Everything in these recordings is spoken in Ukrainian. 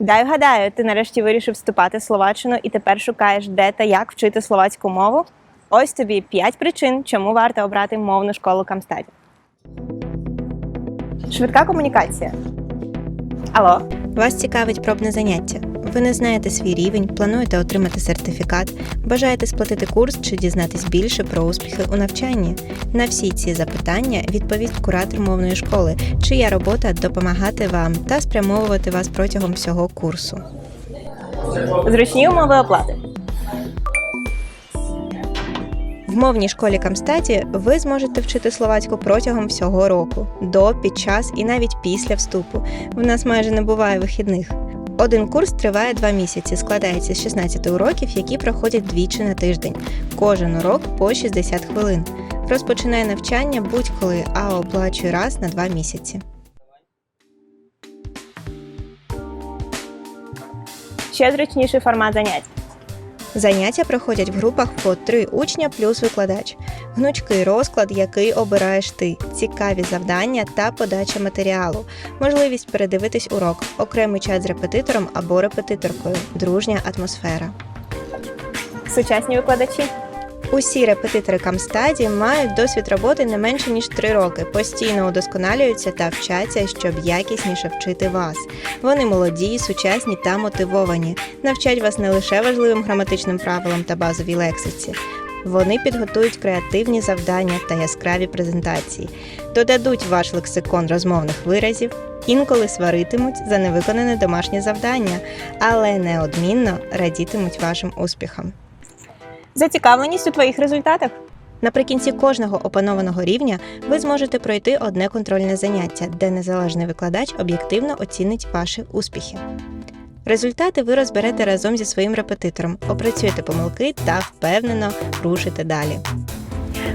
Дай вгадаю, ти нарешті вирішив вступати в Словаччину і тепер шукаєш, де та як вчити словацьку мову. Ось тобі 5 причин, чому варто обрати мовну школу Камстаді. Швидка комунікація. Алло, Вас цікавить пробне заняття. Ви не знаєте свій рівень, плануєте отримати сертифікат, бажаєте сплатити курс чи дізнатись більше про успіхи у навчанні. На всі ці запитання відповість куратор мовної школи, чия робота допомагати вам та спрямовувати вас протягом всього курсу. зручні умови оплати. В мовній школі Камстаті ви зможете вчити словацьку протягом всього року, до, під час і навіть після вступу. В нас майже не буває вихідних. Один курс триває два місяці, складається з 16 уроків, які проходять двічі на тиждень. Кожен урок по 60 хвилин. Розпочинає навчання будь-коли, а оплачує раз на два місяці. Ще зручніший формат занять. Заняття проходять в групах по три учня плюс викладач, гнучкий розклад, який обираєш ти, цікаві завдання та подача матеріалу, можливість передивитись урок, окремий чат з репетитором або репетиторкою, дружня атмосфера. Сучасні викладачі. Усі репетитори Камстаді мають досвід роботи не менше ніж 3 роки, постійно удосконалюються та вчаться, щоб якісніше вчити вас. Вони молоді, сучасні та мотивовані, навчать вас не лише важливим граматичним правилам та базовій лексиці. Вони підготують креативні завдання та яскраві презентації, додадуть ваш лексикон розмовних виразів, інколи сваритимуть за невиконане домашнє завдання, але неодмінно радітимуть вашим успіхам. Зацікавленість у твоїх результатах. Наприкінці кожного опанованого рівня ви зможете пройти одне контрольне заняття, де незалежний викладач об'єктивно оцінить ваші успіхи. Результати ви розберете разом зі своїм репетитором, опрацюєте помилки та впевнено рушите далі.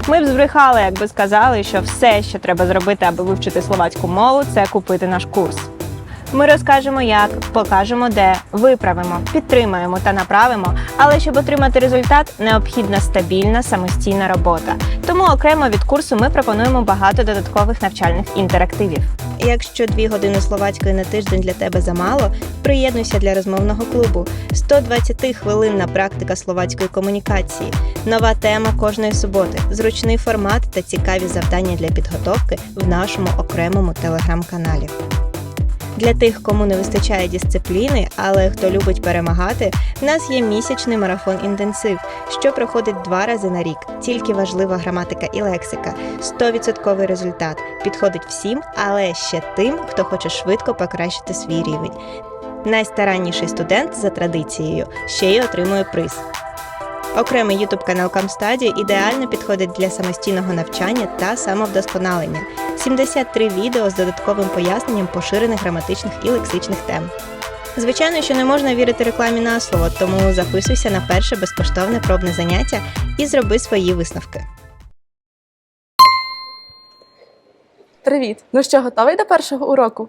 Ми б збрехали, якби сказали, що все, що треба зробити, аби вивчити словацьку мову, це купити наш курс. Ми розкажемо, як, покажемо, де, виправимо, підтримаємо та направимо. Але щоб отримати результат, необхідна стабільна самостійна робота. Тому окремо від курсу ми пропонуємо багато додаткових навчальних інтерактивів. Якщо дві години словацької на тиждень для тебе замало, приєднуйся для розмовного клубу. 120 хвилинна практика словацької комунікації, нова тема кожної суботи, зручний формат та цікаві завдання для підготовки в нашому окремому телеграм-каналі. Для тих, кому не вистачає дисципліни, але хто любить перемагати, в нас є місячний марафон інтенсив, що проходить два рази на рік. Тільки важлива граматика і лексика. 100% результат підходить всім, але ще тим, хто хоче швидко покращити свій рівень. Найстаранніший студент за традицією ще й отримує приз. Окремий YouTube канал Камстаді ідеально підходить для самостійного навчання та самовдосконалення. 73 відео з додатковим поясненням поширених граматичних і лексичних тем. Звичайно, що не можна вірити рекламі на слово, тому записуйся на перше безкоштовне пробне заняття і зроби свої висновки. Привіт! Ну що, готовий до першого уроку?